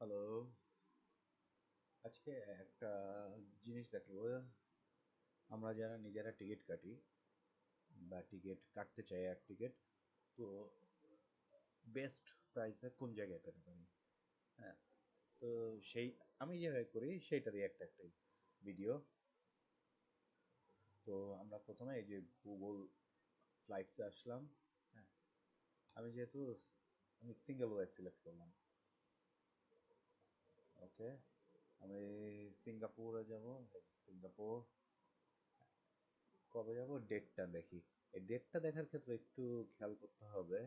Hello আজকে একটা জিনিস দেখাবো। আমরা যারা নিজেরা টিকিট কাটি বা টিকিট কাটতে চাই এক টিকিট, তো বেস্ট প্রাইসে কোন জায়গায় পেতে পারি? হ্যাঁ তো সেই, আমি যেভাবে করি সেইটারই একটা একটা ভিডিও তো আমরা প্রথমে এই যে গুগল ফ্লাইটসে আসলাম। হ্যাঁ আমি যেহেতু আমি সিঙ্গেল ওয়ে সিলেক্ট করলাম। ওকে? আমি সিঙ্গাপুরে যাব। সিঙ্গাপুর। কবে যাব? ডেটটা দেখি। এই ডেটটা দেখার ক্ষেত্রে একটু খেয়াল করতে হবে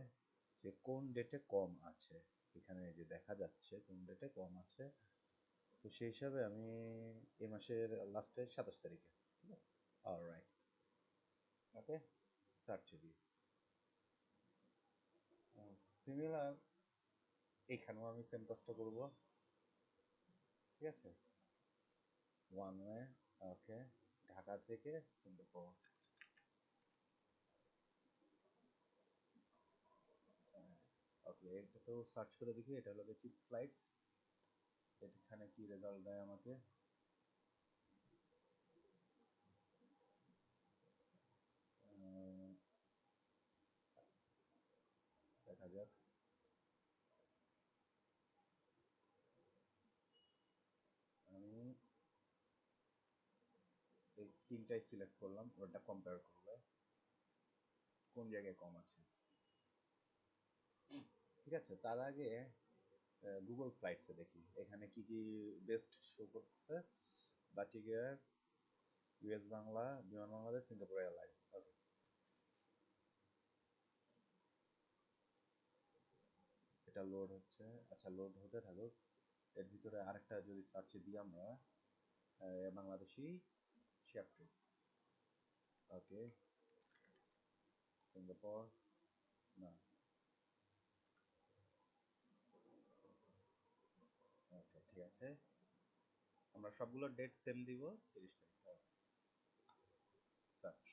যে কোন ডেটে কম আছে। এখানে যে দেখা যাচ্ছে কোন ডেটে কম আছে। তো সেই হিসাবে আমি এই মাসের লাস্টের সাতাশ তারিখে, ঠিক আছে? অলরাইট ওকে সার্চে দিই সিমিলার এইখানেও আমি সেম কাজটা করব। ঠিক আছে? ওয়ান ওয়ে ওকে ঢাকা থেকে সিঙ্গাপুর ওকে এটা তো সার্চ করে দেখি, এটা হলো চিপ ফ্লাইটস এখানে কি রেজাল্ট দেয় আমাকে? দেখা যাক। এই তিনটাই সিলেক্ট করলাম ওটা কম্পেয়ার করবে। কোন জায়গায় কম আছে? ঠিক আছে, তার আগে গুগল ফ্লাইটসে দেখি। এখানে কি কি বেস্ট শো ইউএস বাংলা বিমান বাংলাদেশ সিঙ্গাপুর এয়ারলাইন্স ওকে এটা লোড হচ্ছে। আচ্ছা লোড হতে থাকুক। এর ভিতরে আরেকটা যদি সার্চে দিই আমরা বাংলাদেশি ওকে সিঙ্গাপুর না ওকে ঠিক আছে। আমরা সবগুলো ডেট সেম দিব তিরিশ তারিখ। সার্চ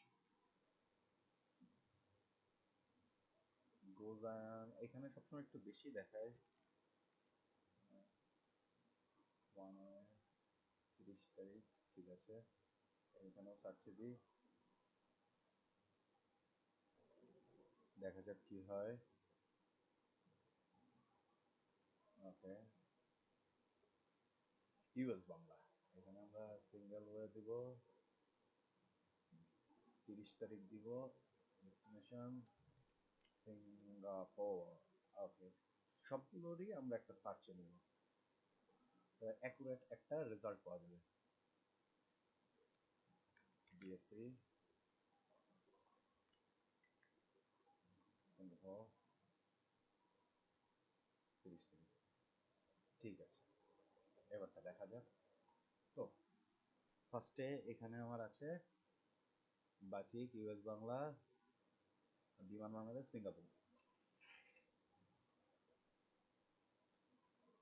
গোজান এখানে সবসময় একটু বেশি দেখায়। ওয়ান তিরিশ তারিখ, ঠিক আছে। এখানেও দিই। দেখা যাক কি হয়। ইউএস বাংলা। এখানে আমরা সিঙ্গেল ওয়ে দিব। তিরিশ তারিখ দিব। ডেস্টিনেশন সিঙ্গাপুর ওকে সবগুলোরই আমরা একটা সার্চে নেব। অ্যাকুরেট একটা রেজাল্ট পাওয়া যাবে। বিএসসি সিঙ্গাপুর তিরিশ তারিখ ঠিক আছে। এবারটা দেখা যাক। তো ফার্স্টে এখানে আমার আছে বাটিক ইউএস বাংলা, বিমান বাংলাদেশ, সিঙ্গাপুর।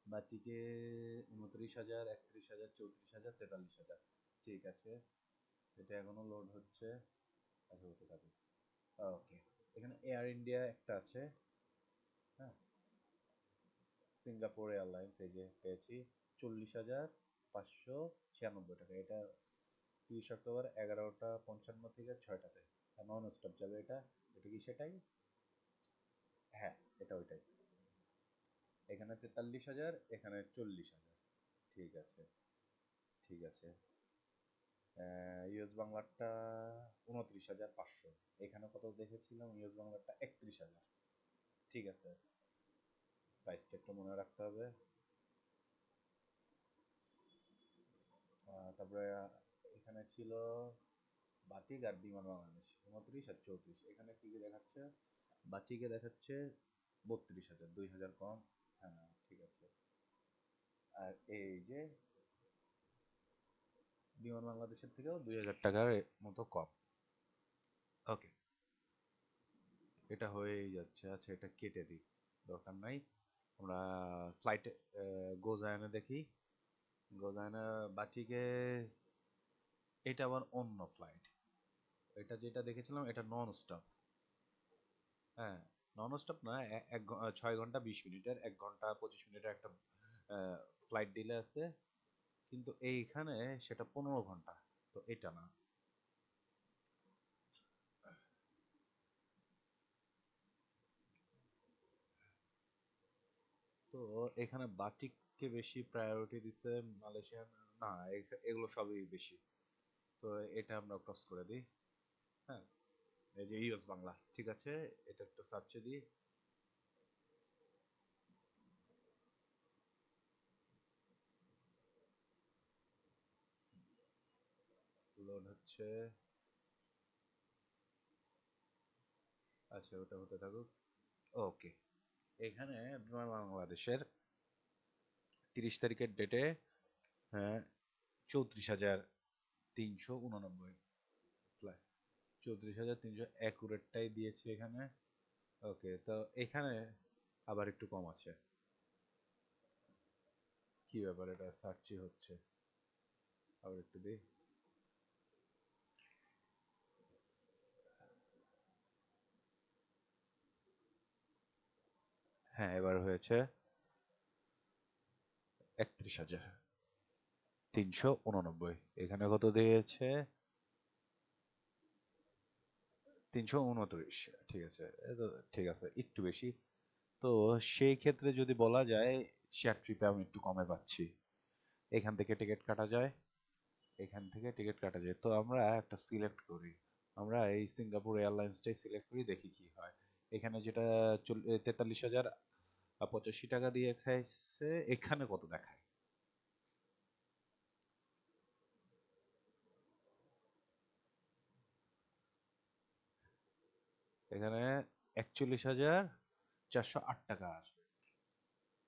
বাটিকে উনত্রিশ হাজার, একত্রিশ হাজার, চৌত্রিশ হাজার, তেতাল্লিশ হাজার। ঠিক আছে। এটা এখনও লোড হচ্ছে। হতে থাকুক ওকে এখানে এয়ার ইন্ডিয়া একটা আছে। হ্যাঁ। সিঙ্গাপুর এয়ারলাইন্স এই যে পেয়েছি। চল্লিশ হাজার পাঁচশো ছিয়ানব্বই টাকা। এটা তিরিশ অক্টোবর এগারোটা পঞ্চান্ন থেকে ছয়টাতে। নন স্টপ যাবে এটা। এটা কি সেটাই? হ্যাঁ এটা ওইটাই। এখানে তেতাল্লিশ হাজার, এখানে চল্লিশ হাজার। ঠিক আছে। ঠিক আছে। ইউএস বাংলারটা উনত্রিশ হাজার পাঁচশো। এখানে কত দেখেছিলাম? ইউএস বাংলারটা একত্রিশ হাজার। ঠিক আছে। প্রাইসটা একটু মনে রাখতে হবে। তারপরে এখানে ছিল বাটিক আর বিমান বাংলাদেশ, উনত্রিশ আর চৌত্রিশ। এখানে কি দেখাচ্ছে? বাটিকে দেখাচ্ছে বত্রিশ হাজার, দুই হাজার কম। হ্যাঁ ঠিক আছে। আর এই যে বিমান বাংলাদেশের থেকেও দুই হাজার টাকার মতো কম। ওকে এটা হয়েই যাচ্ছে। আচ্ছা এটা কেটে দিই। দরকার নাই। আমরা ফ্লাইটে গোজায়নে দেখি। গোজায়না বাটিকে এটা আবার অন্য ফ্লাইট এটা যেটা দেখেছিলাম, এটা নন স্টপ হ্যাঁ নন স্টপ না এক ছয় ঘণ্টা বিশ মিনিটের, এক ঘণ্টা পঁচিশ মিনিটের একটা ফ্লাইট ডিলে আছে। কিন্তু এইখানে সেটা পনেরো ঘণ্টা, তো এটা না। তো এখানে বাটিককে বেশি প্রায়োরিটি দিছে মালয়েশিয়ান, না এগুলো সবই বেশি। তো এটা আমরা ক্রস করে দিই হ্যাঁ? এই যে ইউএস বাংলা, ঠিক আছে? এটা একটু সার্চে দিই লোড হচ্ছে আচ্ছা ওটা হতে থাকুক। ওকে, এখানে বাংলাদেশের তিরিশ তারিখের ডেটে হ্যাঁ চৌত্রিশ হাজার তিনশো উননব্বই ফ্লাইট চৌত্রিশ হাজার তিনশো অ্যাকুরেটটাই দিয়েছে এখানে। ওকে, তো এখানে আবার একটু কম আছে। কি ব্যাপার এটা? সার্চই হচ্ছে। আবার একটু দিই। হ্যাঁ এবার হয়েছে একত্রিশ হাজার। তিনশো উননব্বই। এখানে কত দিয়েছে? তিনশো উনত্রিশ। ঠিক আছে ঠিক আছে, একটু বেশি। তো সেই ক্ষেত্রে যদি বলা যায় শেয়ার ট্রিপে আমি একটু কমে পাচ্ছি। এখান থেকে টিকিট কাটা যায়। এখান থেকে টিকিট কাটা যায়। তো আমরা একটা সিলেক্ট করি। আমরা এই সিঙ্গাপুর এয়ারলাইন্সটাই সিলেক্ট করি, দেখি কি হয়। এখানে যেটা তেতাল্লিশ হাজার পঁচাশি টাকা দিয়ে খাইছে, এখানে কত দেখায়? এখানে একচল্লিশ হাজার চারশো আট টাকা আসবে।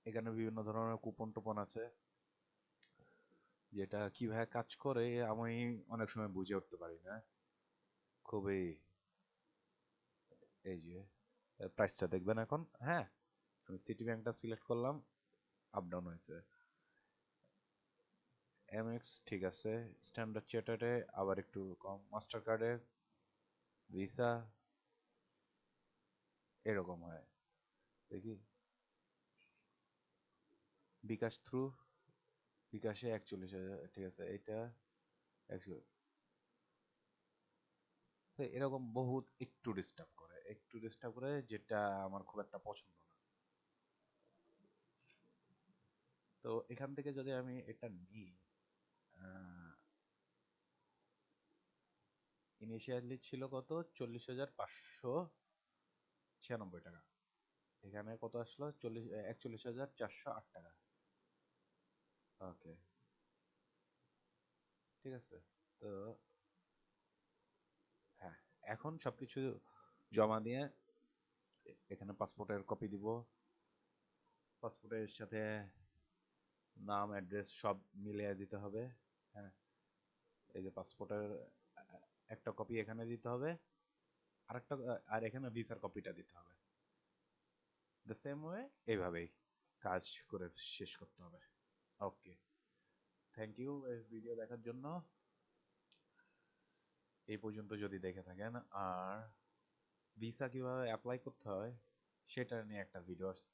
এখানে বিভিন্ন ধরনের কুপন টুপন আছে, যেটা কীভাবে কাজ করে আমি অনেক সময় বুঝে উঠতে পারি না। খুবই এই যে প্রাইসটা দেখবেন এখন। হ্যাঁ আমি সিটি ব্যাংকটা সিলেক্ট করলাম আপ ডাউন হয়েছে। এমএক্স ঠিক আছে স্ট্যান্ডার্ড চার্টারে আবার একটু কম। মাস্টার কার্ডে ভিসা এরকম হয়। দেখি। বিকাশ থ্রু বিকাশে একচল্লিশ হাজার, ঠিক আছে এটা এরকম বহুত একটু ডিস্টার্ব করে, একটু ডিস্টার্ব করে যেটা আমার খুব একটা পছন্দ না তো এখান থেকে যদি আমি এটা নিই ইনিশিয়ালি ছিল কত? চল্লিশ হাজার পাঁচশো ছিয়ানব্বই টাকা। এখানে কত আসলো? চল্লিশ একচল্লিশ হাজার চারশো আট টাকা। ওকে। ঠিক আছে। তো হ্যাঁ এখন সবকিছু জমা দিয়ে এখানে পাসপোর্টের কপি দিব। পাসপোর্টের সাথে নাম অ্যাড্রেস সব মিলিয়ে দিতে হবে। হ্যাঁ। এই যে পাসপোর্টের একটা কপি এখানে দিতে হবে। আরেকটা, আর এখানে ভিসার কপিটা দিতে হবে। দ্য সেম ওয়ে এইভাবেই কাজ করে শেষ করতে হবে। ওকে থ্যাংক ইউ এই ভিডিও দেখার জন্য। এই পর্যন্ত যদি দেখে থাকেন, আর ভিসা কীভাবে অ্যাপ্লাই করতে হয়, সেটা নিয়ে একটা ভিডিও আসছে।